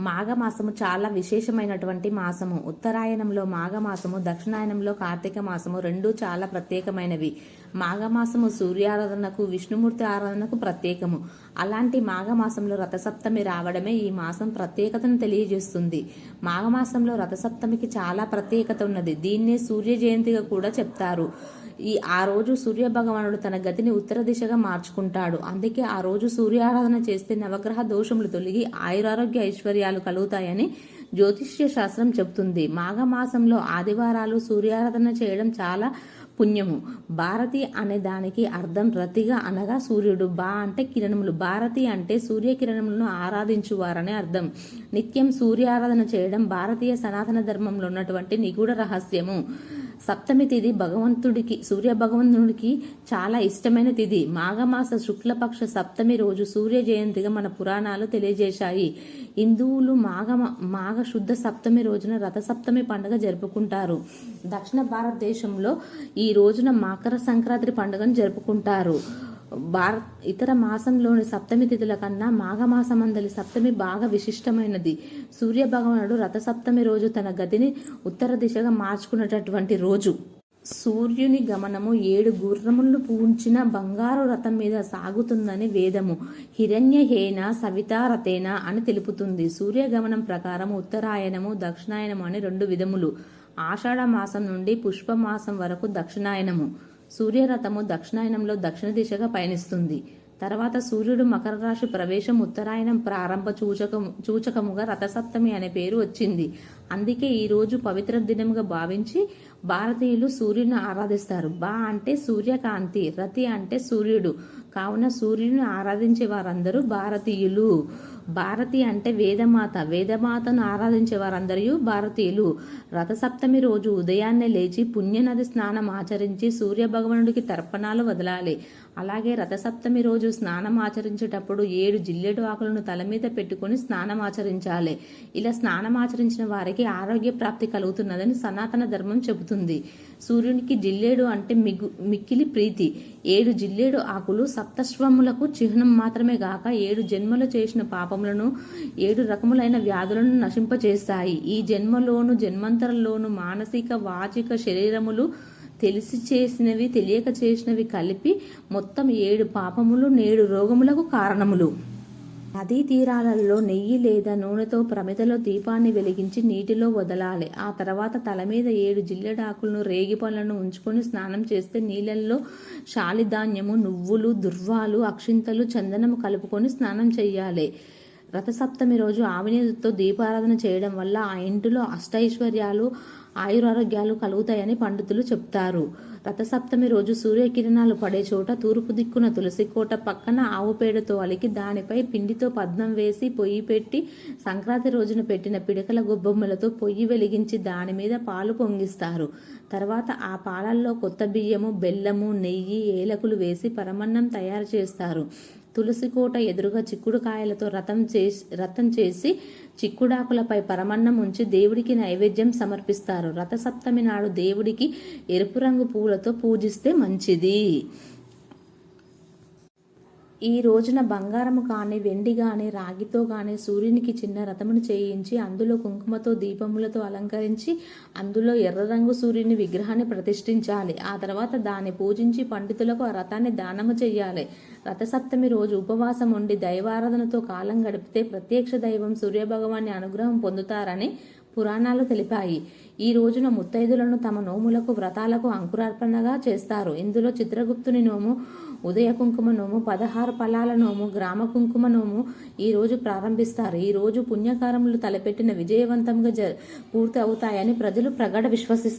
మాఘమాసము చాలా విశేషమైనటువంటి మాసము. ఉత్తరాయణంలో మాఘమాసము దక్షిణాయనంలో కార్తీక మాసము రెండు చాలా ప్రత్యేకమైనవి. మాఘమాసము సూర్యారాధనకు విష్ణుమూర్తి ఆరాధనకు ప్రత్యేకము. అలాంటి మాఘమాసంలో రథసప్తమి రావడమే ఈ మాసం ప్రత్యేకతను తెలియజేస్తుంది. మాఘమాసంలో రథసప్తమికి చాలా ప్రత్యేకత ఉన్నది. దీన్నే సూర్య జయంతిగా కూడా చెప్తారు. ఈ ఆ రోజు సూర్య భగవానుడు తన గతిని ఉత్తర దిశగా మార్చుకుంటాడు. అందుకే ఆ రోజు సూర్యారాధన చేస్తే నవగ్రహ దోషములు తొలగి ఆయురారోగ్య ఐశ్వర్యాలు కలుగుతాయని జ్యోతిష్య శాస్త్రం చెబుతుంది. మాఘమాసంలో ఆదివారాలు సూర్యారాధన చేయడం చాలా పుణ్యము. భారతి అనే దానికి అర్థం రతిగా అనగా సూర్యుడు. బా అంటే కిరణములు. భారతి అంటే సూర్య కిరణములను ఆరాధించువారనే అర్థం. నిత్యం సూర్యారాధన చేయడం భారతీయ సనాతన ధర్మంలో ఉన్నటువంటి నిగూఢ రహస్యము. సప్తమి తిథి భగవంతుడికి సూర్య భగవంతుడికి చాలా ఇష్టమైన తిథి మాఘమాస శుక్లపక్ష సప్తమి రోజు సూర్య జయంతిగా మన పురాణాలు తెలియజేశాయి. హిందువులు మాఘ మాఘ శుద్ధ సప్తమి రోజున రథసప్తమి పండుగ జరుపుకుంటారు. దక్షిణ భారతదేశంలో ఈ రోజున మకర సంక్రాంతి పండుగను జరుపుకుంటారు. భారత్ ఇతర మాసంలోని సప్తమి తిథుల కన్నా మాఘమాసమందలి సప్తమి బాగా విశిష్టమైనది. సూర్య భగవానుడు రథసప్తమి రోజు తన గతిని ఉత్తర దిశగా మార్చుకున్నటువంటి రోజు. సూర్యుని గమనము ఏడు గుర్రములు పూంచిన బంగారు రథం మీద సాగుతుందని వేదము. హిరణ్యహేన సవితారతేన అని తెలుపుతుంది. సూర్యగమనం ప్రకారం ఉత్తరాయణము దక్షిణాయనము అని రెండు విధములు. ఆషాఢ మాసం నుండి పుష్పమాసం వరకు దక్షిణాయనము. సూర్యరథము దక్షిణాయనంలో దక్షిణ దిశగా పయనిస్తుంది. తర్వాత సూర్యుడు మకర రాశి ప్రవేశం ఉత్తరాయణం ప్రారంభ చూచకము సూచకముగా రథసప్తమి అనే పేరు వచ్చింది. అందుకే ఈరోజు పవిత్ర దినముగా భావించి భారతీయులు సూర్యుని ఆరాధిస్తారు. బా అంటే సూర్యకాంతి రతి అంటే సూర్యుడు. కావున సూర్యుని ఆరాధించే వారందరూ భారతీయులు. భారతి అంటే వేదమాత వేదమాతను ఆరాధించే వారందరూ భారతీయులు. రథసప్తమి రోజు ఉదయాన్నే లేచి పుణ్యనది స్నానం ఆచరించి సూర్య భగవానుడికి తర్పణాలు వదలాలి. అలాగే రథసప్తమి రోజు స్నానం ఆచరించేటప్పుడు ఏడు జిల్లెడు ఆకులను తల మీద పెట్టుకుని స్నానం ఆచరించాలి. ఇలా స్నానం ఆచరించిన వారికి ఆరోగ్య ప్రాప్తి కలుగుతున్నదని సనాతన ధర్మం చెబుతుంది. సూర్యునికి జిల్లేడు అంటే మిగు మిక్కిలి ప్రీతి. ఏడు జిల్లేడు ఆకులు సప్తశ్వములకు చిహ్నం మాత్రమే గాక ఏడు జన్మలు చేసిన పాపములను ఏడు రకములైన వ్యాధులను నశింపచేస్తాయి. ఈ జన్మలోను జన్మంతరంలోను మానసిక వాచిక శరీరములు తెలిసి చేసినవి తెలియక చేసినవి కలిపి మొత్తం ఏడు పాపములు నేడు రోగములకు కారణములు. నదీ తీరాలలో నెయ్యి లేదా నూనెతో ప్రమిదలో దీపాన్ని వెలిగించి నీటిలో వదలాలి. ఆ తర్వాత తల మీద ఏడు జిల్లెడాకులను రేగి పళ్ళను ఉంచుకొని స్నానం చేస్తే నీళ్ళల్లో శాలిధాన్యము నువ్వులు దుర్వాలు అక్షింతలు చందనము కలుపుకొని స్నానం చేయాలి రథసప్తమి రోజు ఆవినేతో దీపారాధన చేయడం వల్ల ఆ ఇంటిలో అష్టైశ్వర్యాలు ఆయురారోగ్యాలు కలుగుతాయని పండితులు చెప్తారు. రథసప్తమి రోజు సూర్యకిరణాలు పడే చోట తూర్పు దిక్కున తులసి కోట పక్కన ఆవు పేడతో అలికి దానిపై పిండితో పద్మం వేసి పొయ్యి పెట్టి సంక్రాంతి రోజున పెట్టిన పిడకల గొబ్బొమ్మలతో పొయ్యి వెలిగించి దాని మీద పాలు పొంగిస్తారు. తర్వాత ఆ పాలల్లో కొత్త బియ్యము బెల్లము నెయ్యి ఏలకులు వేసి పరమన్నం తయారు చేస్తారు. తులసి కోట ఎదురుగా చిక్కుడుకాయలతో రథం చేసి రథం చేసి చిక్కుడాకులపై పరమన్నం ఉంచి దేవుడికి నైవేద్యం సమర్పిస్తారు. రథసప్తమి నాడు దేవుడికి ఎరుపు రంగు పూలతో పూజిస్తే మంచిది. ఈ రోజున బంగారము కానీ వెండి కానీ రాగితో కానీ సూర్యునికి చిన్న రథమును చేయించి అందులో కుంకుమతో దీపములతో అలంకరించి అందులో ఎర్ర రంగు సూర్యుని విగ్రహాన్ని ప్రతిష్ఠించాలి. ఆ తర్వాత దాన్ని పూజించి పండితులకు ఆ రథాన్ని దానము చేయాలి రథసప్తమి రోజు ఉపవాసం ఉండి దైవారాధనతో కాలం గడిపితే ప్రత్యక్ష దైవం సూర్యభగవాన్ని అనుగ్రహం పొందుతారని పురాణాలు తెలిపాయి. ఈ రోజున ముత్తైదులను తమ నోములకు వ్రతాలకు అంకురార్పణగా చేస్తారు. ఇందులో చిత్రగుప్తుని నోము ఉదయ కుంకుమ నోము పదహారు ఫలాల నోము గ్రామ కుంకుమ నోము ఈ రోజు ప్రారంభిస్తారు. ఈ రోజు పుణ్యకారములు తలపెట్టిన విజయవంతంగా జ పూర్తి అవుతాయని ప్రజలు ప్రగడ విశ్వసిస్తారు